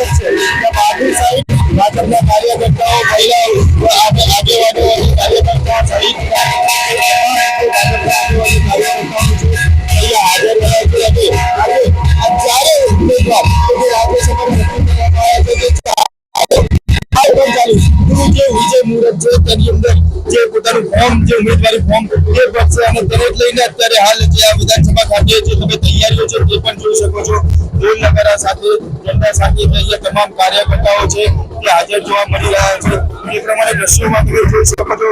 સંસદ છે બહારની સાઈડ ભાજપના કાર્યકર્તાઓ મહિલાઓ આગે- આગેવાનો કાર્યકર્તાઓ સહિત હાજર રહ્યા છે આજે ચારે ઉમેદવાર કે મુહૂર્ત છે તેની અંદર જે પોતાનું ફોર્મ જે ઉમેદવારી ફોર્મ તે ભરશે અને તેને જ લઈને અત્યારે હાલ જે આ વિધાનસભા ખાતે જે તમે તૈયારીઓ છે તે પણ જોઈ શકો છો. ઢોલ નગારા સાથે ઝંડા સાથે જે અહીંયા તમામ કાર્યકર્તાઓ છે તે હાજર જોવા મળી રહ્યા છે. એ પ્રમાણે દ્રશ્યોમાં તમે જોઈ શકો છો,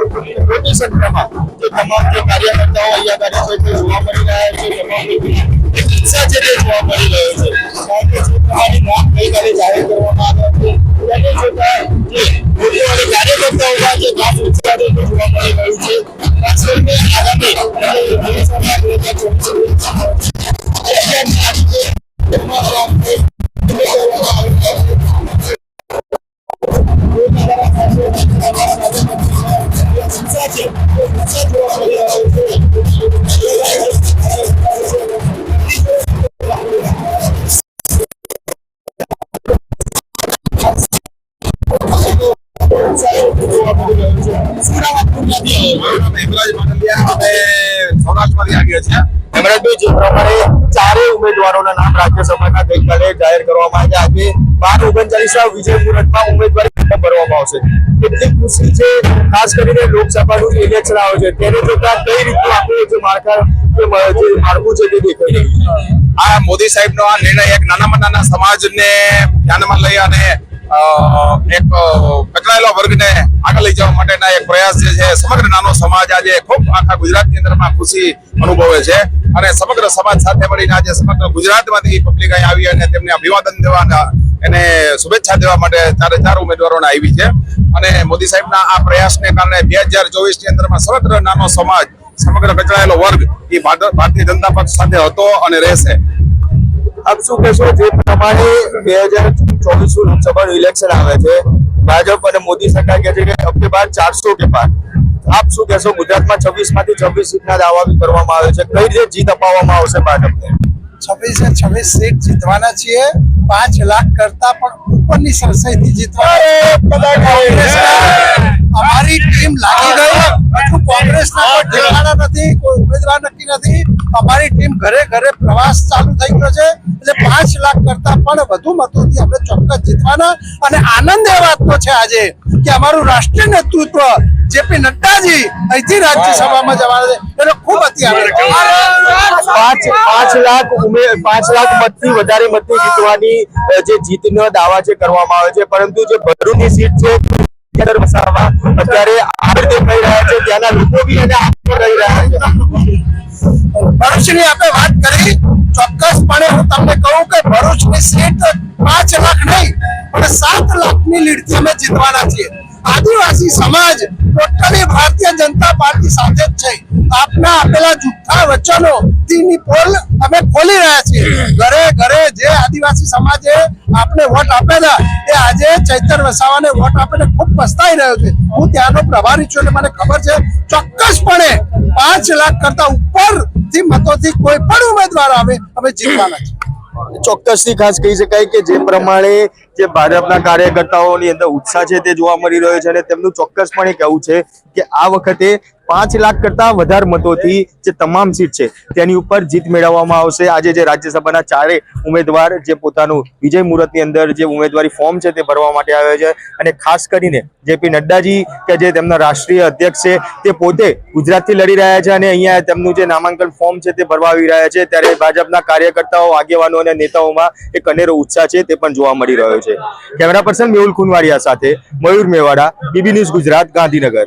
મોટી સંખ્યામાં જે તમામ જે કાર્યકર્તાઓ અહીંયા આગળ છે તે જોવા મળી રહ્યા છે. તમામ એક ઉત્સાહ છે તે જોવા મળી રહ્યો છે. કારણ કે જે પ્રમાણે નામ ગઈકાલે જાહેર કરવામાં આવ્યા છે તેને જોતા જે લોકો અને કાર્યકર્તાઓમાં જે ખાસ ઉત્સાહ ઉમેદવારોના નામ રાજ્યસભાના ખાસ કરીને લોકસભાનું ઇલેક્શન આવે છે તેને કઈ રીતનું આપણું જે માળખા છે તે દેખાઈ આ મોદી સાહેબનો આ નિર્ણય એક નાનામાં નાના સમાજને ધ્યાનમાં લઈ અને એક કચડાયેલા વર્ગને આગળ લઈ જવા માટેના એક પ્રયાસ છે, સમગ્ર નાનો સમાજ આજે ખૂબ આખા ગુજરાતની અંદરમાં ખુશી અનુભવે છે. અને સમગ્ર સમાજ સાથે મળીને આજે સમગ્ર ગુજરાતમાંથી પબ્લિક અહીં આવી અને તેમને અભિવાદન દેવાના એને શુભેચ્છા દેવા માટે ચારે ચાર ઉમેદવારોને આવી છે. અને મોદી સાહેબના આ પ્રયાસને કારણે બે હજાર ચોવીસની અંદરમાં સમગ્ર નાનો સમાજ, સમગ્ર કચડાયેલો વર્ગ એ ભારતીય જનતા પક્ષ સાથે હતો અને રહેશે. આપ શું કહેશો જે પ્રમાણે બે હજાર ચોવીસ લોકસભાનું ઇલેક્શન આવે છે? ભાજપ અને મોદી સરકાર કહે છે કે બાર ચારસો કે પાર. આપ શું કહેશો ગુજરાતમાં છવ્વીસમાંથી છવ્વીસ સીટના દાવા બી કરવામાં આવે છે? કઈ રીતે જીત અપાવવામાં આવશે ભાજપને? છવ્વીસે છવ્વીસ સીટ જીતવાના છીએ. પાંચ લાખ કરતા પણ ઉપરની સરસાઈથી જીતવાના. નથી. અમારી ટીમ ઘરે ઘરે પ્રવાસ ચાલુ થઈ ગયો છે. એટલે પાંચ લાખ કરતા પણ વધુ મતોથી આપણે ચોક્કસ જીતવાના. અને આનંદ એ વાતનો છે આજે કે અમારું રાષ્ટ્રીય નેતૃત્વ જેપી નડ્ડાજી અહીંથી રાજ્યસભામાં જવાના છે. એટલે ખૂબ અત્યારે પાંચ લાખ પાંચ લાખ મતથી વધારે મતથી જીતવાની જે જીતનો દાવા છે કરવામાં આવે છે. પરંતુ જે ભરૂચની સીટ છે, અત્યારે આગળ રીતે ત્યાંના લોકો બી અને સાત લાખની લીડથી અમે જીતવાના છીએ. આદિવાસી સમાજ ટોટલી ભારતીય જનતા પાર્ટી સાથે જ છે. આપના આપેલા જુઠ્ઠા વચનો ની પોલ અમે ખોલી રહ્યા છીએ. ઘરે ઘરે જે આદિવાસી સમાજે આપને વોટ આપેલા એ આજે ચૈતર વસાવાને વોટ આપીને ખૂબ પસ્તાઈ રહ્યો છે. હું ત્યાંનો પ્રભારી છું એટલે મને ખબર છે, ચોક્કસપણે પાંચ લાખ કરતા ઉપરથી મતોથી કોઈ પણ ઉમેદવાર આવે, અમે જીતવાના છે ચોક્કસથી ખાસ કહી શકાય કે જે પ્રમાણે જે ભાજપના કાર્યકર્તાઓની અંદર ઉત્સાહ છે તે જોવા મળી રહ્યો છે અને તેમનું ચોક્કસપણે કહેવું છે કે આ વખતે પાંચ લાખ કરતા વધારે મતોથી જે તમામ સીટ છે તેની ઉપર જીત મેળવવામાં આવશે. આજે જે રાજ્યસભાના ચારે ઉમેદવાર જે પોતાનું વિજય મુહૂર્તની અંદર જે ઉમેદવારી ફોર્મ છે તે ભરવા માટે આવ્યા છે અને ખાસ કરીને જેપી નડ્ડાજી કે જે તેમના રાષ્ટ્રીય અધ્યક્ષ છે તે પોતે ગુજરાતથી લડી રહ્યા છે અને અહીંયા તેમનું જે નામાંકન ફોર્મ છે તે ભરવા આવી રહ્યા છે. ત્યારે ભાજપના કાર્યકર્તાઓ, આગેવાનો અને નેતાઓમાં એક અનેરો ઉત્સાહ છે તે પણ જોવા મળી રહ્યો છે. કેમેરા પર્સન મેહુલ ખુનવાડિયા સાથે મયુર મેવાડા બીબી ન્યૂઝ ગુજરાત ગાંધીનગર.